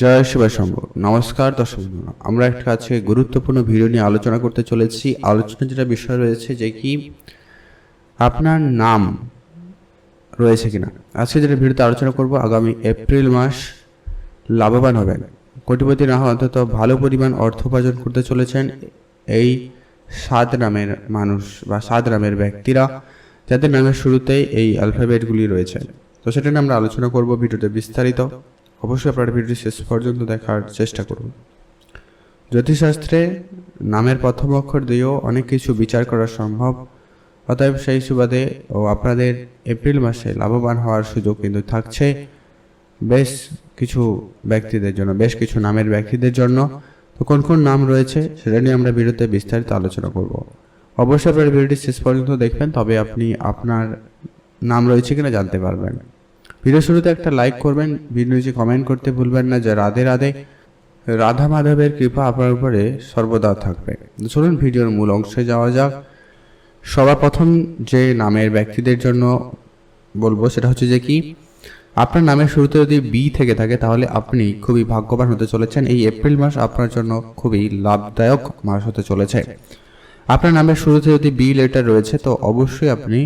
জয় শিবা শম্ভ নমস্কার দর্শক আমরা একটা আজকে গুরুত্বপূর্ণ ভিডিও নিয়ে আলোচনা করতে চলেছি। আলোচনা যেটা বিষয় রয়েছে যে কি আপনার নাম রয়েছে কিনা। আজকে যেটা ভিডিওতে আলোচনা করব, আগামী এপ্রিল মাস লাভবান হবেন। কোটিপতি না হওয়া অন্তত ভালো পরিমাণ অর্থ উপার্জন করতে চলেছেন এই সাত নামের মানুষ বা সাত নামের ব্যক্তিরা, যাদের নামের শুরুতেই এই অ্যালফাবেটগুলি রয়েছে। তো সেটা নিয়ে আমরা আলোচনা করব ভিডিওতে বিস্তারিত। অবশ্যই আপনারা ভিডিওটি শেষ পর্যন্ত দেখার চেষ্টা করুন। জ্যোতিষশাস্ত্রে নামের প্রথম অক্ষর দিয়েও অনেক কিছু বিচার করা সম্ভব। অতএব সেই সুবাদে ও আপনাদের এপ্রিল মাসে লাভবান হওয়ার সুযোগ কিন্তু থাকছে বেশ কিছু ব্যক্তিদের জন্য, বেশ কিছু নামের ব্যক্তিদের জন্য। তো কোন কোন নাম রয়েছে সেটা নিয়ে আমরা ভিডিওতে বিস্তারিত আলোচনা করব। অবশ্যই আপনার ভিডিওটি শেষ পর্যন্ত দেখবেন, তবে আপনি আপনার নাম রয়েছে কিনা জানতে পারবেন। ভিডিও শুরুতে একটা লাইক করবেন, ভিডিও নিচে কমেন্ট করতে ভুলবেন না যে রাধে রাধে। রাধা মাধবের কৃপা আপনার উপরে সর্বদা থাকবে। চলুন ভিডিওর মূল অংশে যাওয়া যাক। সবার প্রথম যে নামের ব্যক্তিদের জন্য বলব, সেটা হচ্ছে যে কি? আপনার নামের শুরুতে যদি বি থেকে থাকে, তাহলে আপনি খুবই ভাগ্যবান হতে চলেছেন। এই এপ্রিল মাস আপনার জন্য খুবই লাভদায়ক মাস হতে চলেছে। আপনার নামের শুরুতে যদি বি লেটার রয়েছে, তো অবশ্যই আপনি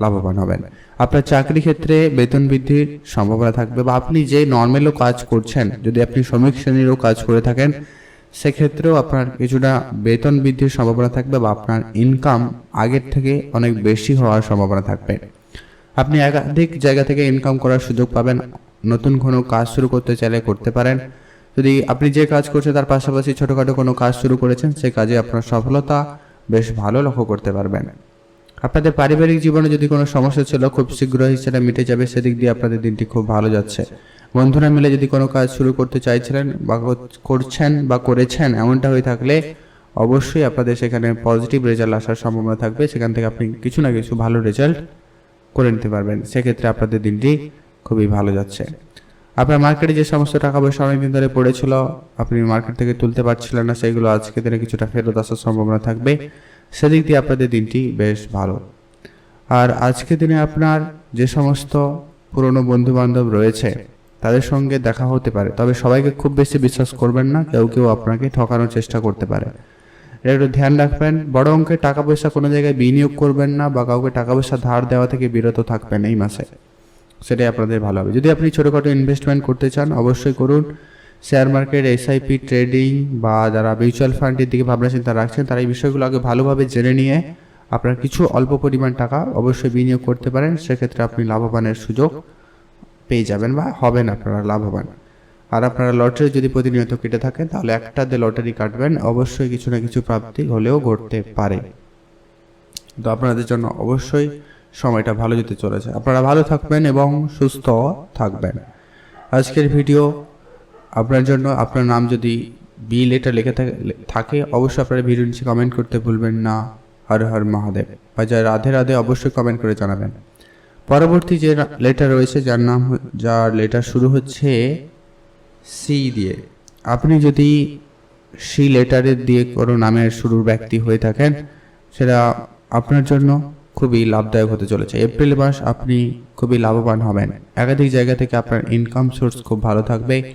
লাভবান হবেন। আপনার চাকরি ক্ষেত্রে বেতন বৃদ্ধির সম্ভাবনা থাকবে বা আপনি যে নর্মালও কাজ করছেন, যদি আপনি শ্রমিক শ্রেণীরও কাজ করে থাকেন, সেক্ষেত্রেও আপনার কিছুটা বেতন বৃদ্ধির সম্ভাবনা থাকবে বা আপনার ইনকাম আগের থেকে অনেক বেশি হওয়ার সম্ভাবনা থাকবে। আপনি একাধিক জায়গা থেকে ইনকাম করার সুযোগ পাবেন, নতুন কোনো কাজ শুরু করতে চাইলে করতে পারেন। যদি আপনি যে কাজ করছেন তার পাশাপাশি ছোটোখাটো কোনো কাজ শুরু করেছেন, সে কাজে আপনার সফলতা বেশ ভালো লক্ষ্য করতে পারবেন। আপনাদের পারিবারিক জীবনে যদি কোনো সমস্যা ছিল, খুব শীঘ্রই সেটা মিটে যাবে। সেদিক দিয়ে আপনাদের দিনটি খুব ভালো যাচ্ছে। বন্ধুরা মিলে যদি কোনো কাজ শুরু করতে চাইছিলেন বা করছেন বা করেছেন এমনটা হয়ে থাকলে অবশ্যই আপনাদের সেখানে পজিটিভ রেজাল্ট আসার সম্ভাবনা থাকবে। সেখান থেকে আপনি কিছু না কিছু ভালো রেজাল্ট করে নিতে পারবেন। সেক্ষেত্রে আপনাদের দিনটি খুবই ভালো যাচ্ছে। আপনার মার্কেটে যে সমস্ত টাকা পয়সা অনেকদিন ধরে পড়েছিল, আপনি মার্কেট থেকে তুলতে পারছিলেন না, সেগুলো আজকে দিনে কিছুটা ফেরত আসার সম্ভাবনা থাকবে। সেদিক দিয়ে আপনাদের দিনটি বেশ ভালো। আর আজকে দিনে আপনার যে সমস্ত পুরনো বন্ধু বান্ধব রয়েছে, তাদের সঙ্গে দেখা হতে পারে। তবে সবাইকে খুব বেশি বিশ্বাস করবেন না, কেউ কেউ আপনাকে ঠকানোর চেষ্টা করতে পারে। এটা একটু ধ্যান রাখবেন, বড় অঙ্কের টাকা পয়সা কোনো জায়গায় বিনিয়োগ করবেন না বা কাউকে টাকা পয়সা ধার দেওয়া থেকে বিরত থাকবেন এই মাসে। সেটাই আপনাদের ভালো হবে। যদি আপনি ছোটোখাটো ইনভেস্টমেন্ট করতে চান, অবশ্যই করুন। শেয়ার মার্কেট এসআইপি ট্রেডিং বা যারা মিউচুয়াল ফান্ডের দিকে ভাবনা চিন্তা রাখছেন, তারা এই বিষয়গুলো আগে ভালোভাবে জেনে নিয়ে আপনার কিছু অল্প পরিমাণ টাকা অবশ্যই বিনিয়োগ করতে পারেন। সেক্ষেত্রে আপনি লাভবানের সুযোগ পেয়ে যাবেন বা হবেন আপনারা লাভবান। আর আপনারা লটারি যদি প্রতিনিয়ত কেটে থাকেন, তাহলে একটা দিয়ে লটারি কাটবেন। অবশ্যই কিছু না কিছু প্রাপ্তি হলেও ঘটতে পারে। তো আপনাদের জন্য অবশ্যই সময়টা ভালো যেতে চলেছে। আপনারা ভালো থাকবেন এবং সুস্থ থাকবেন। আজকের ভিডিও আপনার জন্য আপনার নাম যদি বি লেটার লেখা থাকে- অবশ্যই আপনারা ভিডিও নিচে কমেন্ট করতে ভুলবেন না। হর হর মহাদেব। বা যা রাধে রাধে অবশ্যই কমেন্ট করে জানাবেন। পরবর্তী যে লেটার রয়েছে, যার নাম যার লেটার শুরু হচ্ছে সি দিয়ে। আপনি যদি সি লেটারের দিয়ে কোনো নামের শুরুর ব্যক্তি হয়ে থাকেন, সেটা আপনার জন্য খুবই লাভদায়ক হতে চলেছে। এপ্রিল মাস আপনি খুবই লাভবান হবেন। একাধিক জায়গা থেকে আপনার ইনকাম সোর্স খুব ভালো থাকবে।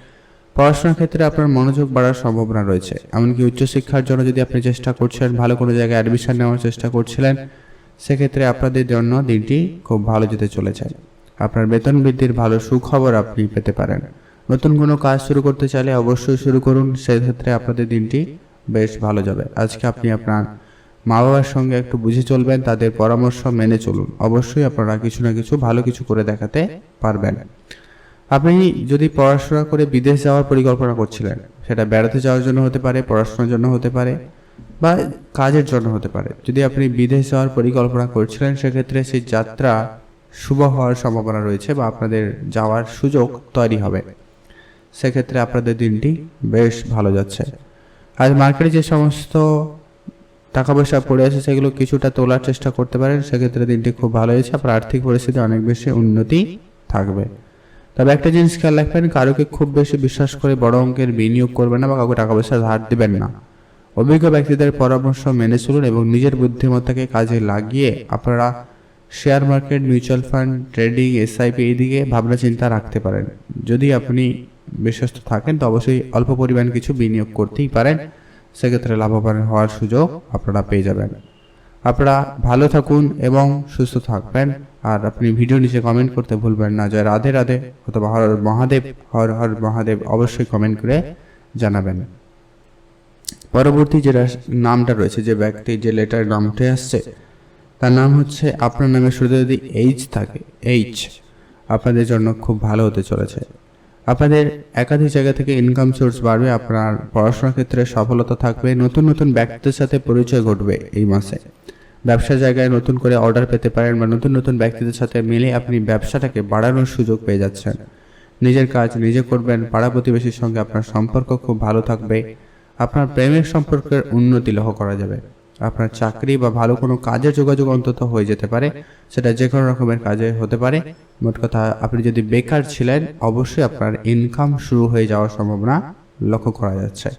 পড়াশোনার ক্ষেত্রে আপনার মনোযোগ বাড়ার সম্ভাবনা রয়েছে। এমনকি উচ্চশিক্ষার জন্য যদি আপনি চেষ্টা করছেন, ভালো কোনো জায়গায় অ্যাডমিশন নেওয়ার চেষ্টা করছিলেন, সেক্ষেত্রে আপনাদের জন্য দিনটি খুব ভালো যেতে চলেছে। আপনার বেতন বৃদ্ধির ভালো সুখবর আপনি পেতে পারেন। নতুন কোনো কাজ শুরু করতে চাইলে অবশ্যই শুরু করুন, সেক্ষেত্রে আপনাদের দিনটি বেশ ভালো যাবে। আজকে আপনি আপনার মা বাবার সঙ্গে একটু বুঝে চলবেন, তাদের পরামর্শ মেনে চলুন। অবশ্যই আপনারা কিছু না কিছু ভালো কিছু করে দেখাতে পারবেন। আপনি যদি পড়াশোনা করে বিদেশ যাওয়ার পরিকল্পনা করছিলেন, সেটা বেড়াতে যাওয়ার জন্য হতে পারে, পড়াশোনার জন্য হতে পারে, বা কাজের জন্য হতে পারে, যদি আপনি বিদেশ যাওয়ার পরিকল্পনা করছিলেন, সেক্ষেত্রে সেই যাত্রা শুভ হওয়ার সম্ভাবনা রয়েছে বা আপনাদের যাওয়ার সুযোগ তৈরি হবে। সেক্ষেত্রে আপনাদের দিনটি বেশ ভালো যাচ্ছে। আজ মার্কেটে যে সমস্ত টাকা পয়সা পড়ে আছে, সেগুলো কিছুটা তোলার চেষ্টা করতে পারেন, সেক্ষেত্রে দিনটি খুব ভালো হয়েছে, আপনার আর্থিক পরিস্থিতি অনেক বেশি উন্নতি থাকবে। তবে একটা জিনিস খেয়াল রাখবেন, কারোকে খুব বেশি বিশ্বাস করে বড় অঙ্কের বিনিয়োগ করবেন না বা কাউকে টাকা পয়সা ধার দিবেন না। অভিজ্ঞ ব্যক্তিদের পরামর্শ মেনে চলুন এবং নিজের বুদ্ধিমত্তাকে কাজে লাগিয়ে আপনারা share market, mutual fund, trading, SIP এইদিকে ভাবনা চিন্তা রাখতে পারেন। যদি আপনি বিশ্বস্ত থাকেন, তো অবশ্যই অল্প পরিমাণ কিছু বিনিয়োগ করতেই পারেন। সেক্ষেত্রে লাভবান হওয়ার সুযোগ আপনারা পেয়ে যাবেন। আপনারা ভালো থাকুন এবং সুস্থ থাকবেন। আর আপনি ভিডিও নিচে কমেন্ট করতে ভুলবেন না। যে রাধে রাধে অথবা হর মহাদেব, হর হর মহাদেব অবশ্যই কমেন্ট করে জানাবেন। পরবর্তী যে নামটা রয়েছে, যে ব্যক্তি, যে লেটার নামটা আসছে, তার নাম হচ্ছে, আপনার নামের শুরুতে যদি এইচ থাকে এইচ আপনাদের জন্য খুব ভালো হতে চলেছে। আপনাদের একাধিক জায়গা থেকে ইনকাম সোর্স বাড়বে, আপনার পড়াশোনার ক্ষেত্রে সফলতা থাকবে, নতুন নতুন ব্যক্তিদের সাথে পরিচয় ঘটবে এই মাসে। ব্যবসা জায়গায় নতুন করে অর্ডার পেতে পারেন বা নতুন নতুন ব্যক্তিদের সাথে মিলে আপনি ব্যবসাটাকে বাড়ানোর সুযোগ পেয়ে যাচ্ছেন। নিজের কাজ নিজে করবেন, পাড়া প্রতিবেশীর সঙ্গে আপনার সম্পর্ক খুব ভালো থাকবে। আপনার প্রেমের সম্পর্কের উন্নতি লক্ষ্য করা যাবে। আপনার চাকরি বা ভালো কোনো কাজের যোগাযোগ অন্তত হয়ে যেতে পারে। সেটা যে কোনো রকমের কাজে হতে পারে। মোট কথা, আপনি যদি বেকার ছিলেন, অবশ্যই আপনার ইনকাম শুরু হয়ে যাওয়ার সম্ভাবনা লক্ষ্য করা যাচ্ছে।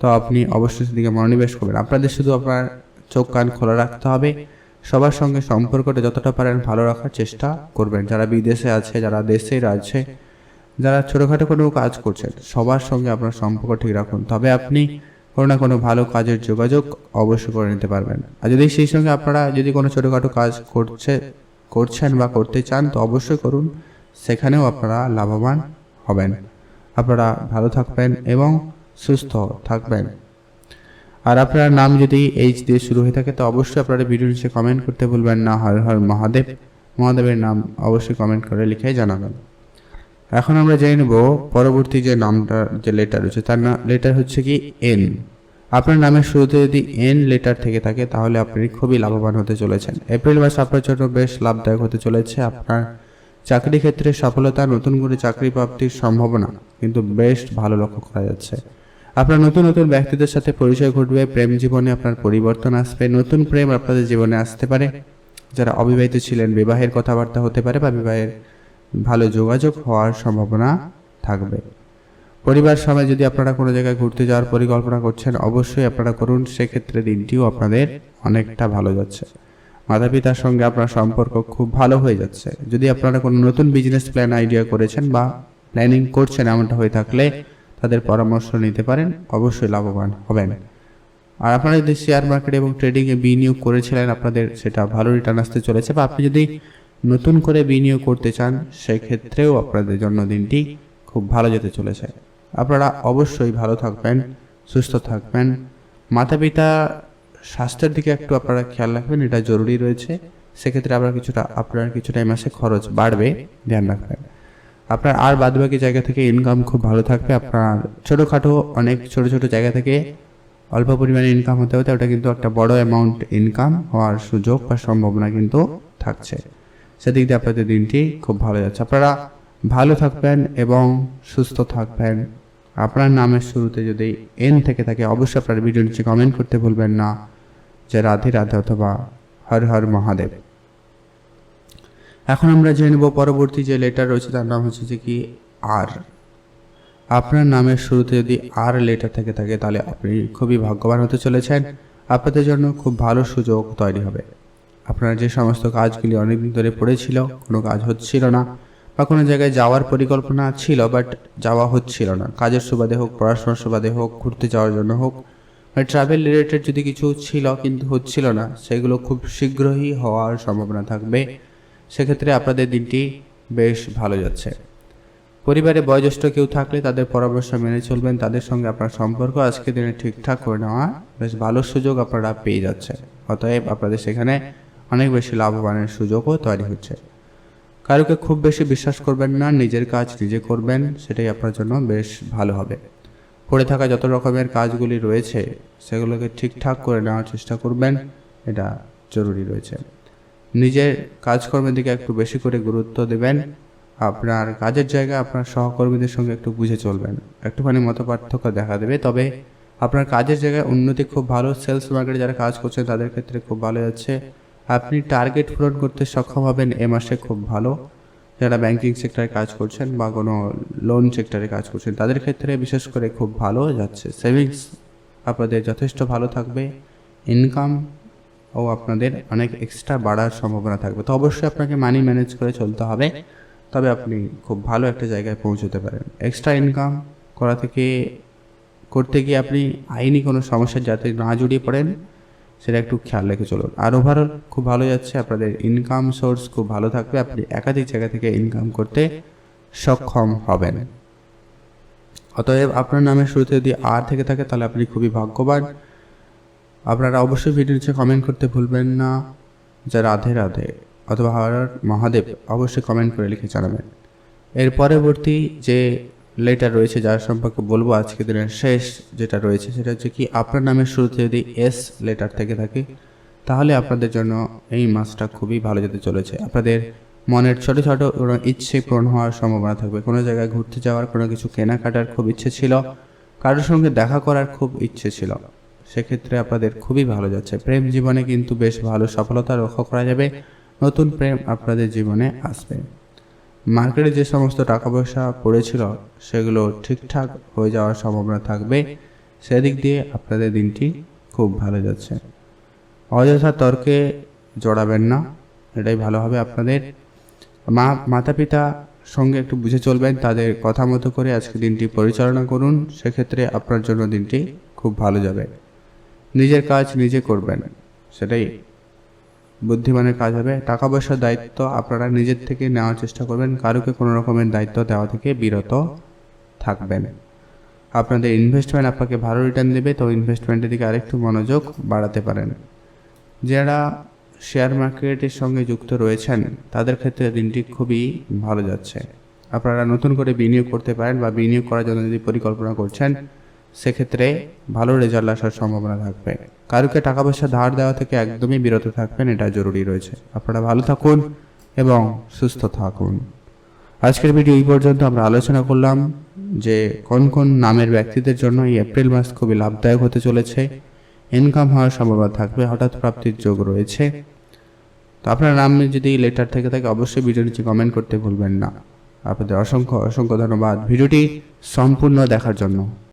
তো আপনি অবশ্যই সেদিকে মনোনিবেশ করবেন। আপনাদের শুধু আপনার চোখ কান খোলা রাখতে হবে। সবার সঙ্গে সম্পর্কটা যতটা পারেন ভালো রাখার চেষ্টা করবেন। যারা বিদেশে আছে, যারা দেশের আছে, যারা ছোটোখাটো কোনো কাজ করছেন, সবার সঙ্গে আপনার সম্পর্ক ঠিক রাখুন। তবে আপনি কোনো না কোনো ভালো কাজের যোগাযোগ অবশ্যই করে নিতে পারবেন। আর যদি সেই সঙ্গে আপনারা যদি কোনো ছোটোখাটো কাজ করছে, করছেন বা করতে চান, তো অবশ্যই করুন। সেখানেও আপনারা লাভবান হবেন। আপনারা ভালো থাকবেন এবং সুস্থ থাকবেন। আর আপনার নাম যদি এইচ দিয়ে শুরু হয়ে থাকে, তো অবশ্যই আপনারা ভিডিও নিচে কমেন্ট করতে ভুলবেন না। হর হর মহাদেব। মহাদেবের নাম অবশ্যই কমেন্ট করে লিখে জানাবেন। এখন আমরা জেনে নেব পরবর্তী যে নামটা, যে লেটার রয়েছে, তার না লেটার হচ্ছে কি এন আপনার নামের শুরুতে যদি এন লেটার থেকে থাকে, তাহলে আপনি খুবই লাভবান হতে চলেছেন। এপ্রিল মাস আপনার জন্য বেশ লাভদায়ক হতে চলেছে। আপনার চাকরি ক্ষেত্রে সফলতা, নতুন করে চাকরি প্রাপ্তির সম্ভাবনা কিন্তু বেশ ভালো লক্ষ্য করা যাচ্ছে। আপনার নতুন নতুন ব্যক্তিদের সাথে পরিচয় ঘটবে, প্রেম জীবনে আপনার পরিবর্তন আসবে, নতুন প্রেম আপনাদের জীবনে আসতে পারে। যারা অবিবাহিত ছিলেন, বিবাহের কথাবার্তা হতে পারে বা বিবাহের ভালো যোগাযোগ হওয়ার সম্ভাবনা থাকবে। পরিবার সময় যদি আপনারা কোনো জায়গায় ঘুরতে যাওয়ার পরিকল্পনা করছেন, অবশ্যই আপনারা করুন। সেক্ষেত্রে দিনটিও আপনাদের অনেকটা ভালো যাচ্ছে। মাতা পিতার সঙ্গে আপনার সম্পর্ক খুব ভালো হয়ে যাচ্ছে। যদি আপনারা কোনো নতুন বিজনেস প্ল্যান আইডিয়া করেছেন বা প্ল্যানিং করছেন এমনটা হয়ে থাকলে তাদের পরামর্শ নিতে পারেন, অবশ্যই লাভবান হবেন। আর আপনারা যদি শেয়ার মার্কেট এবং ট্রেডিংয়ে বিনিয়োগ করেছিলেন, আপনাদের সেটা ভালো রিটার্ন আসতে চলেছে বা আপনি যদি নতুন করে বিনিয়োগ করতে চান, সেক্ষেত্রেও আপনাদের জন্মদিনটি খুব ভালো যেতে চলেছে। আপনারা অবশ্যই ভালো থাকবেন, সুস্থ থাকবেন। মাতা পিতা স্বাস্থ্যের দিকে একটু আপনারা খেয়াল রাখবেন, এটা জরুরি রয়েছে। সেক্ষেত্রে আপনার কিছুটা আপনার কিছুটা এই মাসে খরচ বাড়বে, ধ্যান রাখবেন। আপনার আর বাদবাকি জায়গা থেকে ইনকাম খুব ভালো থাকবে। আপনার ছোটোখাটো অনেক ছোট ছোট জায়গা থেকে অল্প পরিমাণে ইনকাম হতে হতে ওটা কিন্তু একটা বড় অ্যামাউন্ট ইনকাম হওয়ার সুযোগ বা সম্ভাবনা কিন্তু থাকছে। সেদিক দিয়ে আপনাদের দিনটি খুব ভালো যাচ্ছে। আপনারা ভালো থাকবেন এবং সুস্থ থাকবেন। আপনার নামের শুরুতে যদি এন থেকে থাকে, অবশ্যই আপনার ভিডিও নিচে কমেন্ট করতে ভুলবেন না। যে রাধে রাধে অথবা হর হর মহাদেব। এখন আমরা জেনে নেব পরবর্তী যে লেটার রয়েছে তার নাম হচ্ছে যে কি আর আপনার নামের শুরুতে যদি আর লেটার থেকে থাকে তাহলে আপনি খুবই ভাগ্যবান হতে চলেছেন। আপনাদের জন্য খুব ভালো সুযোগ তৈরি হবে। আপনার যে সমস্ত কাজগুলি অনেকদিন ধরে পড়েছিল, কোনো কাজ হচ্ছিল না বা কোনো জায়গায় যাওয়ার পরিকল্পনা ছিল বাট যাওয়া হচ্ছিল না। কাজের সুবাদে হোক, পড়াশোনার সুবাদে হোক, ঘুরতে যাওয়ার জন্য হোক মানে ট্রাভেল রিলেটেড যদি কিছু ছিল কিন্তু হচ্ছিল না, সেগুলো খুব শীঘ্রই হওয়ার সম্ভাবনা থাকবে। সেক্ষেত্রে আপনাদের দিনটি বেশ ভালো যাচ্ছে। পরিবারে বয়োজ্যেষ্ঠ কেউ থাকলে তাদের পরামর্শ মেনে চলবেন, তাদের সঙ্গে আপনার সম্পর্ক আজকে দিনে ঠিকঠাক করে নেওয়া বেশ ভালো সুযোগ আপনারা পেয়ে যাচ্ছে অতএব আপনাদের সেখানে অনেক বেশি লাভবানের সুযোগও তৈরি হচ্ছে। কারোকে খুব বেশি বিশ্বাস করবেন না, নিজের কাজ নিজে করবেন, সেটাই আপনার জন্য বেশ ভালো হবে। পড়ে থাকা যত রকমের কাজগুলি রয়েছে, সেগুলোকে ঠিকঠাক করে নেওয়ার চেষ্টা করবেন, এটা জরুরি রয়েছে। নিজের কাজকর্মের দিকে একটু বেশি করে গুরুত্ব দেবেন। আপনার কাজের জায়গায় আপনার সহকর্মীদের সঙ্গে একটু বুঝে চলবেন। একটুখানি মত পার্থক্য দেখা দেবে। তবে আপনার কাজের জায়গায় উন্নতি খুব ভালো। সেলস মার্কেটে যারা কাজ করছেন, তাদের ক্ষেত্রে খুব ভালো যাচ্ছে। আপনি টার্গেট পূরণ করতে সক্ষম হবেন এ মাসে খুব ভালো। যারা ব্যাংকিং সেক্টরে কাজ করছেন বা কোনো লোন সেক্টরে কাজ করছেন, তাদের ক্ষেত্রে বিশেষ করে খুব ভালো যাচ্ছে। সেভিংস আপনাদের যথেষ্ট ভালো থাকবে। ইনকাম ও আপনাদের অনেক এক্সট্রা বাড়ার সম্ভাবনা থাকবে। তো অবশ্যই আপনাকে মানি ম্যানেজ করে চলতে হবে। তবে আপনি খুব ভালো একটা জায়গায় পৌঁছতে পারেন। এক্সট্রা ইনকাম করা থেকে, করতে গিয়ে আপনি আইনি কোনো সমস্যার যাতে না জড়িয়ে পড়েন, সেটা একটু খেয়াল রেখে চলুন। আর ওভারঅল খুব ভালো যাচ্ছে, আপনাদের ইনকাম সোর্স খুব ভালো থাকবে। আপনি একাধিক জায়গা থেকে ইনকাম করতে সক্ষম হবেন। অতএব আপনার নামের শুরুতে যদি আর থেকে থাকে, তাহলে আপনি খুবই ভাগ্যবান। আপনারা অবশ্যই ভিডিও নিচে কমেন্ট করতে ভুলবেন না। যে রাধে রাধে অথবা হর মহাদেব অবশ্যই কমেন্ট করে লিখে জানাবেন। এর পরবর্তী যে লেটার রয়েছে, যার সম্পর্কে বলব আজকে দিনের শেষ যেটা রয়েছে, সেটা হচ্ছে কি, আপনার নামের শুরুতে যদি এস লেটার থেকে থাকে, তাহলে আপনাদের জন্য এই মাসটা খুবই ভালো যেতে চলেছে। আপনাদের মনের ছোট ছোট ইচ্ছে পূরণ হওয়ার সম্ভাবনা থাকবে। কোনো জায়গায় ঘুরতে যাওয়ার কোনো কিছু কেনাকাটার খুব ইচ্ছে ছিল, কারোর সঙ্গে দেখা করার খুব ইচ্ছে ছিল। সেক্ষেত্রে আপনাদের খুবই ভালো যাচ্ছে। প্রেম জীবনে কিন্তু বেশ ভালো সফলতা লক্ষ্য করা যাবে। নতুন প্রেম আপনাদের জীবনে আসবে। মার্কেটে যে সমস্ত টাকা পয়সা পড়েছিল, সেগুলো ঠিকঠাক হয়ে যাওয়ার সম্ভাবনা থাকবে। সেদিক দিয়ে আপনাদের দিনটি খুব ভালো যাচ্ছে। অযথা তর্কে জড়াবেন না, এটাই ভালো হবে আপনাদের। মা মাতা পিতা সঙ্গে একটু বুঝে চলবেন, তাদের কথা মতো করে আজকে দিনটি পরিচালনা করুন। সেক্ষেত্রে আপনার জন্য দিনটি খুব ভালো যাবে। নিজের কাজ নিজে করবেন। সেটাই। বুদ্ধিমানের কাজ হবে। টাকা পয়সার দায়িত্ব আপনারা নিজের থেকে নেওয়ার চেষ্টা করবেন। কারোকে কোনো রকমের দায়িত্ব দেওয়া থেকে বিরত থাকবেন। আপনাদের ইনভেস্টমেন্ট আপনাকে ভালো রিটার্ন দেবে, তো ইনভেস্টমেন্টের দিকে আরেকটু মনোযোগ বাড়াতে পারেন। যারা শেয়ার মার্কেটের সঙ্গে যুক্ত রয়েছেন, তাদের ক্ষেত্রে দিনটি খুবই ভালো যাচ্ছে। আপনারা নতুন করে বিনিয়োগ করতে পারেন বা বিনিয়োগ করার জন্য যদি পরিকল্পনা করছেন সেক্ষেত্রে ভালো রেজাল্ট আসার সম্ভাবনা থাকবে। কারোকে টাকা পয়সা ধার দেওয়া থেকে একদমই বিরত থাকবেন, এটা জরুরি রয়েছে। আপনারা ভালো থাকুন এবং সুস্থ থাকুন। আজকের ভিডিও এই পর্যন্ত, আমরা আলোচনা করলাম যে কোন কোন নামের ব্যক্তিদের জন্য এই এপ্রিল মাস খুবই লাভদায়ক হতে চলেছে। ইনকাম হওয়ার সম্ভাবনা থাকবে, হঠাৎ প্রাপ্তির যোগ রয়েছে। তো আপনার নামে যদি লেটার থেকে থাকে, অবশ্যই ভিডিও নিচে কমেন্ট করতে ভুলবেন না। আপনাদের অসংখ্য অসংখ্য ধন্যবাদ। ভিডিওটি সম্পূর্ণ দেখার জন্য।